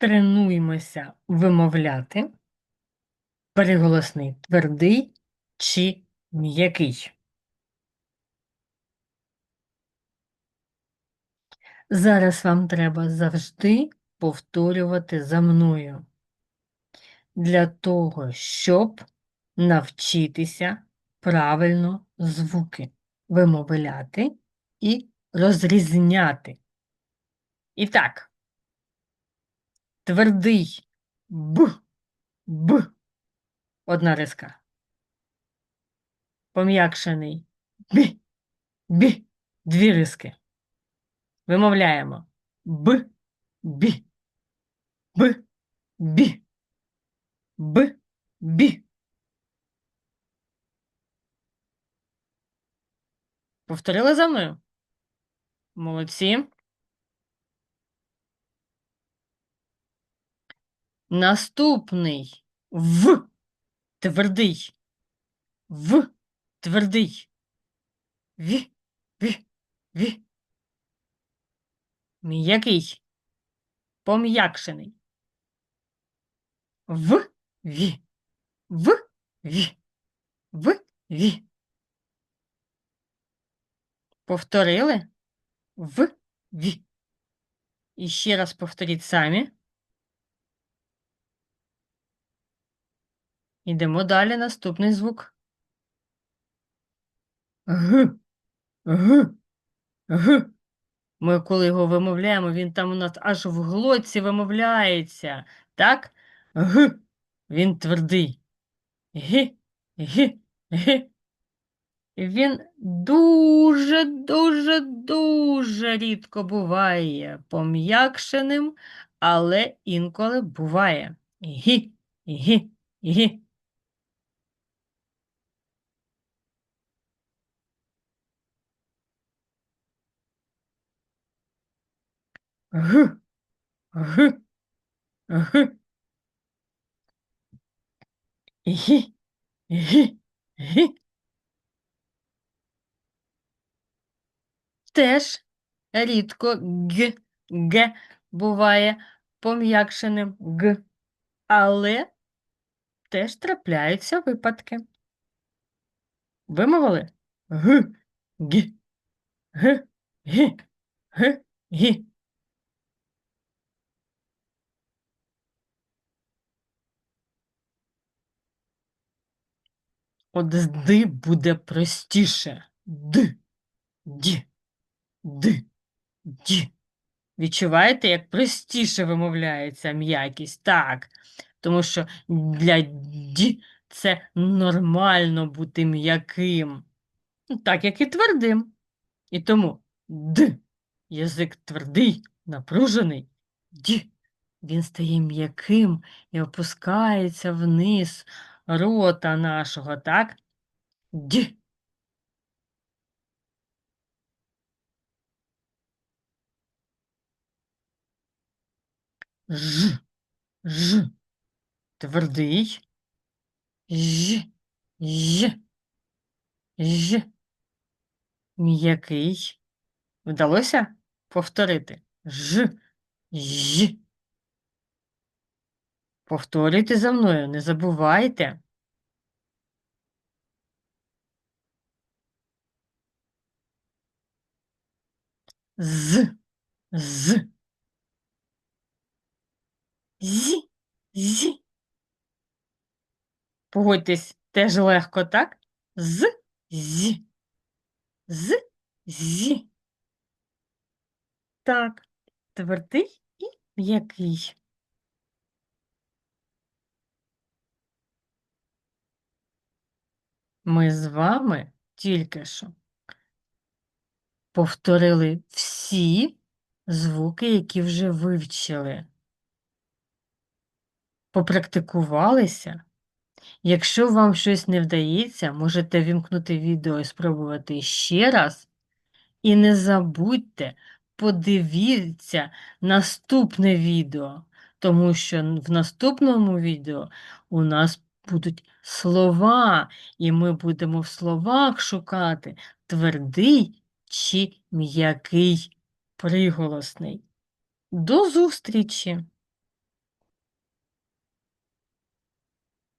Тренуємося вимовляти приголосний твердий чи м'який. Зараз вам треба завжди повторювати за мною для того, щоб навчитися правильно звуки вимовляти і розрізняти. І так, твердий. Б, Б, одна риска. Пом'якшений. Б, Б, дві риски. Вимовляємо. Б, Б, Б, Б, Б, Б. Повторили за мною? Молодці. Наступний В твердий. В твердий. В, В, В. М'який. Пом'якшений. В, В. В, В. В, В. Повторили? В, В. І ще раз повторіть самі. Йдемо далі. Наступний звук. Г. Г. Г. Ми коли його вимовляємо, він там у нас аж в глотці вимовляється. Так? Г. Він твердий. Г. Г. Г. Він дуже, дуже, дуже рідко буває пом'якшеним, але інколи буває. Гі, гі, гі. Г, г, г. Гі, гі, гі. Теж рідко г, г буває пом'якшеним г, але теж трапляються випадки. Вимовили? Г, г, г, г, г, г. От з ди буде простіше. Д, д, д, д. Відчуваєте, як простіше вимовляється м'якість? Так. Тому що для д це нормально бути м'яким. Ну, Так, як і твердим. І тому д. Язик твердий, напружений. Д. Він стає м'яким і опускається вниз рота нашого, так? Д. Ж. Ж. Твердий. Ж. Ж. Ж. М'який. Вдалося повторити? Ж. Ж. Повторюйте за мною, не забувайте. З. З. З. З. Погодьтесь, теж легко, так? З. З. З. З. Так, твердий і м'який. Ми з вами тільки що повторили всі звуки, які вже вивчили. Попрактикувалися. Якщо вам щось не вдається, можете вімкнути відео і спробувати ще раз. І не забудьте, подивіться наступне відео, тому що в наступному відео у нас будуть слова, і ми будемо в словах шукати твердий чи м'який приголосний. До зустрічі!